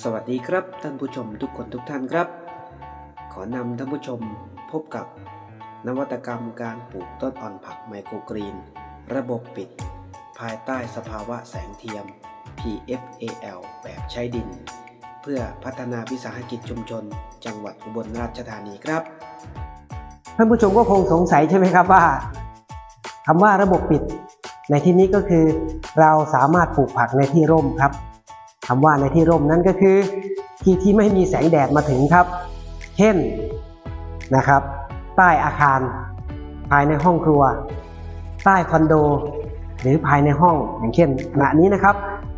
สวัสดีครับท่านผู้ชมทุกคนทุกท่านครับ ขอนำท่านผู้ชมพบกับ นวัตกรรมการปลูกต้นอ่อนผักไมโครกรีน ระบบปิด ภายใต้สภาวะแสงเทียม PFAL แบบใช้ดิน เพื่อพัฒนาวิสาหกิจชุมชน จังหวัดอุบลราชธานีครับ ท่านผู้ชมก็คงสงสัยใช่ไหมครับว่าคำว่าระบบปิด ในที่นี้ก็คือ เราสามารถปลูกผักในที่ร่มครับ คำว่าในที่ร่มนั้นก็คือ ที่ที่ไม่มีแสงแดดมาถึงครับ เช่นนะครับ ใต้อาคาร ภายในห้องครัว ใต้คอนโด หรือภายในห้องอย่างเช่นขณะนี้นะครับ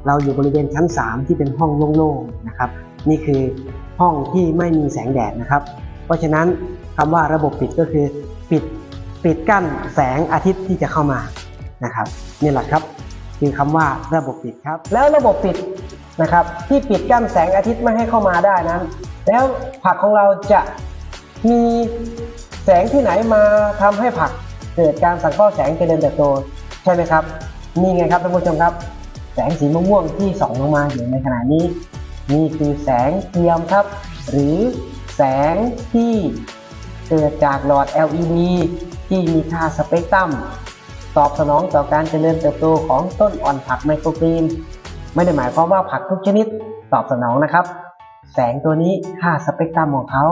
เราอยู่บริเวณชั้น 3 ที่เป็นห้องโล่งๆนะครับ นี่คือห้องที่ไม่มีแสงแดดนะครับ เพราะฉะนั้นคำว่าระบบปิดก็คือปิดปิดกั้นแสงอาทิตย์ที่จะเข้ามานะครับนี่แหละครับคือคำว่าระบบปิดครับ แล้วระบบปิด นะครับที่ปิดกั้นแสงอาทิตย์ไม่ให้เข้ามาได้นั้น แล้วผักของเราจะมีแสงที่ไหนมาทำให้ผักเกิดการสังเคราะห์แสงเจริญเติบโตใช่ไหมครับนี่ไงครับท่านผู้ชมครับ แสงสีม่วงที่ส่องลงมาอยู่ในขณะนี้ นี่คือแสงเทียมครับ หรือแสงที่เกิดจากหลอด LED ที่มีค่าสเปกตรัมตอบสนองต่อการเจริญเติบโตของต้นอ่อนผักไมโครกรีน ไม่ได้หมายความว่าผักทุกชนิดตอบสนองนะครับ แสงตัวนี้ค่าสเปกตรัมของเขา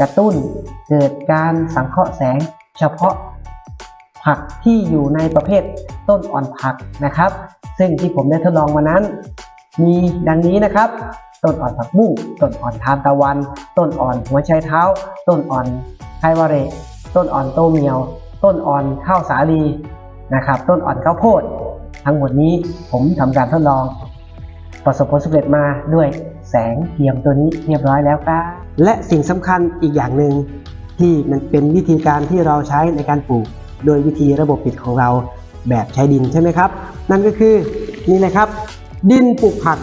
กระตุ้นเกิดการสังเคราะห์แสงเฉพาะผักที่อยู่ในประเภทต้นอ่อนผักนะครับ ซึ่งที่ผมได้ทดลองมานั้น มีดังนี้นะครับ ต้นอ่อนผักบุ้งต้นอ่อนทานตะวัน ต้นอ่อนหัวไชเท้า ต้นอ่อนไฮวาเรต้นอ่อนโตเมียว ต้นอ่อนข้าวสาลีนะครับ ต้นอ่อนข้าวโพด ทั้งหมดนี้ผมทำการทดลอง ประสบผลสำเร็จมาด้วยแสงเทียมตัวนี้เรียบร้อยแล้วครับและสิ่งสำคัญอีกอย่างหนึ่งที่มันเป็นวิธีการที่เราใช้ในการปลูก โดยวิธีระบบปิดของเราแบบใช้ดินใช่ไหมครับ นั่นก็คือนี่เลยครับ ดินปลูกผัก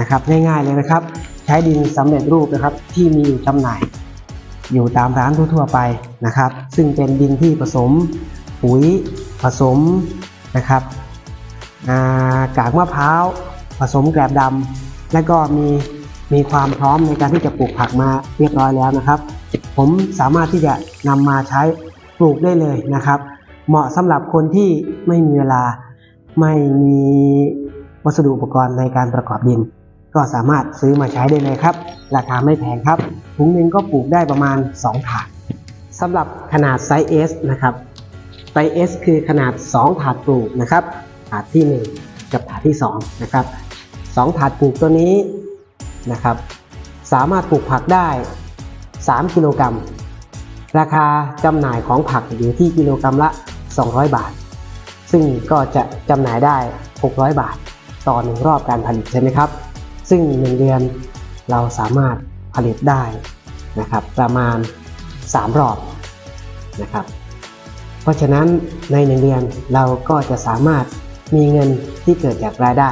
นะครับง่ายๆเลยนะครับ ใช้ดินสำเร็จรูปนะครับที่มีอยู่จำหน่าย อยู่ตามร้านทั่วๆไปนะครับ ซึ่งเป็นดินที่ผสมปุ๋ยผสมนะครับอากากมะพร้าว ผสมแกลบดำและก็มีมีความพร้อมในการที่จะปลูกผักมาเรียบร้อยแล้วนะครับ ผมสามารถที่จะนำมาใช้ปลูกได้เลยนะครับ เหมาะสำหรับคนที่ไม่มีเวลา ไม่มีวัสดุอุปกรณ์ในการประกอบดิน ก็สามารถซื้อมาใช้ได้เลยครับ ราคาไม่แพงครับถุงหนึ่งก็ปลูกได้ประมาณ 2 ถาดสำหรับขนาดไซส์ S นะครับไซส์ S คือขนาด 2 ถาดปลูกนะครับ ถาดที่ 1 กับถาดที่2นะครับ 2 ถาดปลูกตัวนี้นะครับ สามารถปลูกผักได้ 3 กิโลกรัม ราคาจำหน่ายของผักอยู่ที่กิโลกรัมละ 200 บาท ซึ่งก็จะจำหน่ายได้ 600 บาท ต่อหนึ่งรอบการผลิตใช่ไหมครับ ซึ่ง 1 เดือนเราสามารถผลิตได้นะครับ ประมาณ 3 รอบนะครับ เพราะฉะนั้นใน 1 เดือนเราก็จะสามารถมีเงินที่เกิดจากรายได้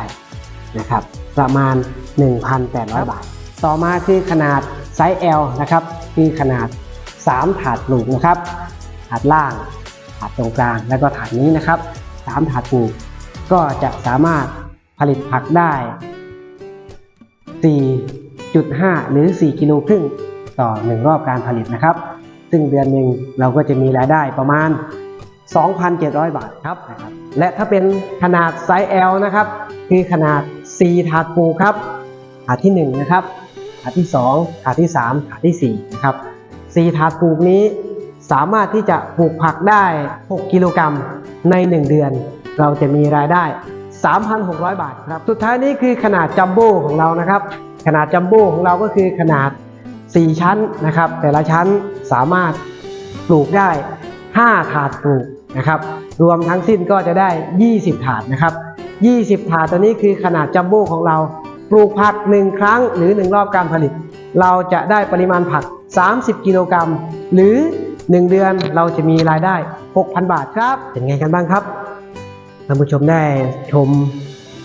นะครับประมาณ 1,800 บาท ต่อมาคือขนาดไซส์ L นะครับคือขนาด 3 ถาดปลูกนะครับถาดล่าง ถาดตรงกลาง แล้วก็ถาดนี้นะครับ 3 ถาดปลูก ก็จะสามารถผลิตผักได้ 4.5 หรือ 4 กิโลครึ่งต่อ 1 รอบการผลิตนะครับ ซึ่งเดือนหนึ่งเราก็จะมีรายได้ประมาณ 2,700 บาทครับนะครับและถ้าเป็นขนาดไซส์ L นะครับ คือขนาด 4 ถาดปลูกครับ ถาดที่1นะครับ ถาดที่ 2 ถาดที่ 3 ถาดที่4นะครับ4ถาดปลูกนี้สามารถที่จะปลูกผักได้ 6 กิโลกรัมใน 1 เดือน เราจะมีรายได้ 3,600 บาทครับ สุดท้ายนี้คือขนาดจัมโบ้ของเรานะครับ ขนาดจัมโบ้ของเราก็คือขนาด 4 ชั้นนะครับ แต่ละชั้นสามารถปลูกได้ 5 ถาดปลูกนะครับ รวมทั้งสิ้นก็จะได้ 20 ถาดนะครับ 20 ถาดตัวนี้คือขนาดจัมโบ้ของเรา ปลูกผัก 1 ครั้งหรือ 1 รอบการผลิต เราจะได้ปริมาณผัก 30 กิโลกรัม หรือ 1 เดือนเราจะมีรายได้ 6,000 บาทครับ เป็นไงกันบ้างครับ ท่านผู้ชมได้ชม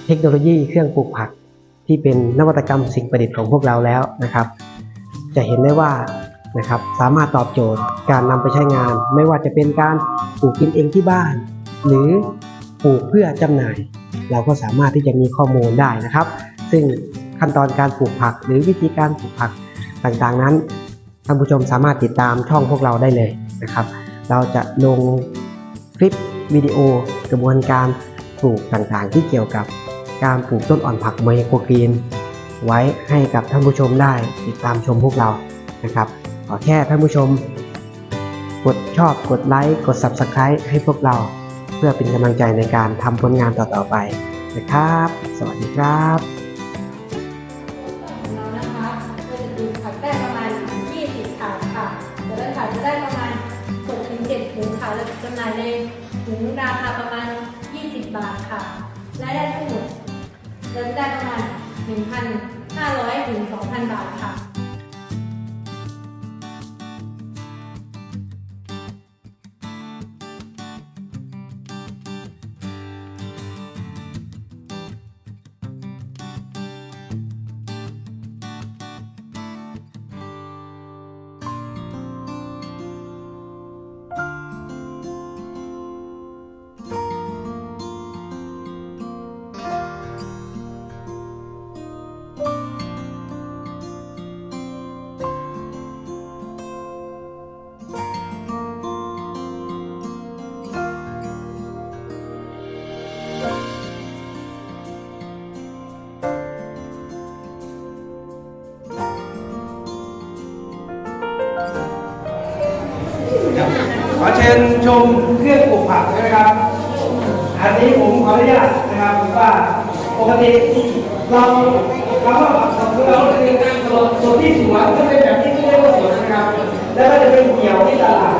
เทคโนโลยีเครื่องปลูกผัก ที่เป็นนวัตกรรมสิ่งประดิษฐ์ของพวกเราแล้วนะครับ จะเห็นได้ว่านะครับสามารถตอบโจทย์การนำไปใช้งาน ไม่ว่าจะเป็นการปลูกกินเองที่บ้าน หรือปลูกเพื่อจำหน่าย เราก็สามารถที่จะมีข้อมูลได้นะครับ ซึ่งขั้นตอนการปลูกผักหรือวิธีการปลูกผักต่างๆนั้นท่านผู้ชมสามารถติดตามช่องพวกเราได้เลยนะครับ เราจะลงคลิปวิดีโอกระบวนการปลูกต่างๆ ที่เกี่ยวกับการปลูกต้นอ่อนผักไมโครกรีน ไว้ให้กับท่านผู้ชมได้ติดตามชมพวกเรานะครับขอแค่ท่านผู้ชม กดชอบกดไลค์กด Subscribe ให้พวกเรา พื่อเป็นกำลังใจในการทำผลงานต่อๆไปนะครับ สวัสดีครับของเรานะคะก็จะปลูกผักได้ประมาณ20ถาดค่ะแต่ละถาดจะได้ประมาณ6ถึง7ถุงค่ะและจำหน่ายในถุงราคาประมาณ 20 บาทค่ะรายได้ทั้งหมดเราจะได้ประมาณ 1,500ถึง2,000 บาทค่ะ ขอเชิญชมเครื่องปลูกผักนะครับ อันนี้ผมขออนุญาตนะครับว่าปกติเราเราก็ผักสดของเราคือการสดสดที่สวนก็เป็นแบบที่เรียกว่าสวนนะครับ แล้วก็จะเป็นเหี่ยวที่ตลาด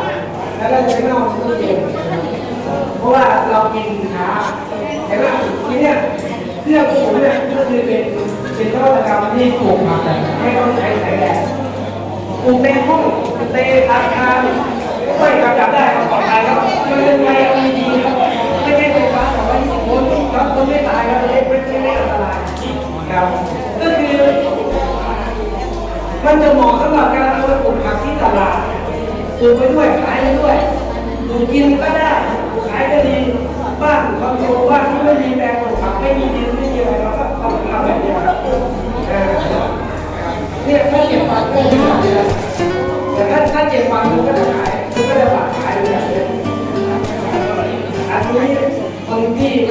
แล้วก็จะเป็นเน่าที่เย็นเพราะว่าเรากินช้าเห็นไหมทีเนี้ยเครื่องปลูกเนี่ยก็คือเป็นเป็นนวัตกรรมที่ปลูกผักไม่ต้องใช้แสงแดดปลูกในห้องในอาคาร ไม่จับจับได้ก็ปลอดภัยครับมันเป็นไฟ LED ครับไม่ใช่ไฟฟ้าแต่ว่าที่สิบโวลต์ครับคนไม่ตายครับไม่ไม่ไม่อันตรายครับก็คือมันจะเหมาะสำหรับการเอาไปปลูกผักที่ตลาดปลูกไปด้วยขายไปด้วย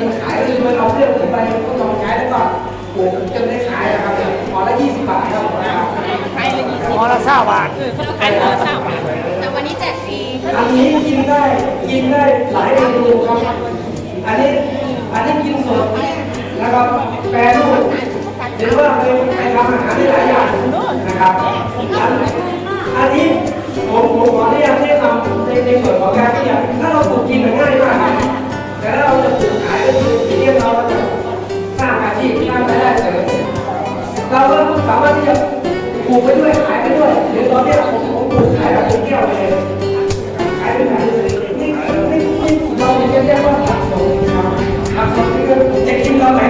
มันขายคือมันเอาเครื่องผมไปมันก็ลองใช้แล้วก็ปลูกจนได้ขายนะครับหมอละยี่สิบบาทครับหมอละเศร้าบาทแต่วันนี้แจกฟรีอันนี้กินได้กินได้หลายเมนูครับอันนี้อันนี้กินสดนะครับแปรรูปหรือว่าไปไปทำอาหารได้หลายอย่างนะครับอันนี้ผมผมขออนุญาตแนะนำในในส่วนของการที่อยากถ้าเราปลูกกินมันง่ายมากครับ แล้วเราจะปลูกขายเป็นธุรกิจที่เราจะสร้างอาชีพสร้างรายได้เสริมเราก็สามารถที่จะปลูกไปด้วยขายไปด้วยหรือตอนนี้ผมผมปลูกขายแบบผมเที่ยวเลยขายเป็นขไหนี่นี่นี่เราจะเรียกว่าผักสดผักสดนี่ก็จะกินเราไหน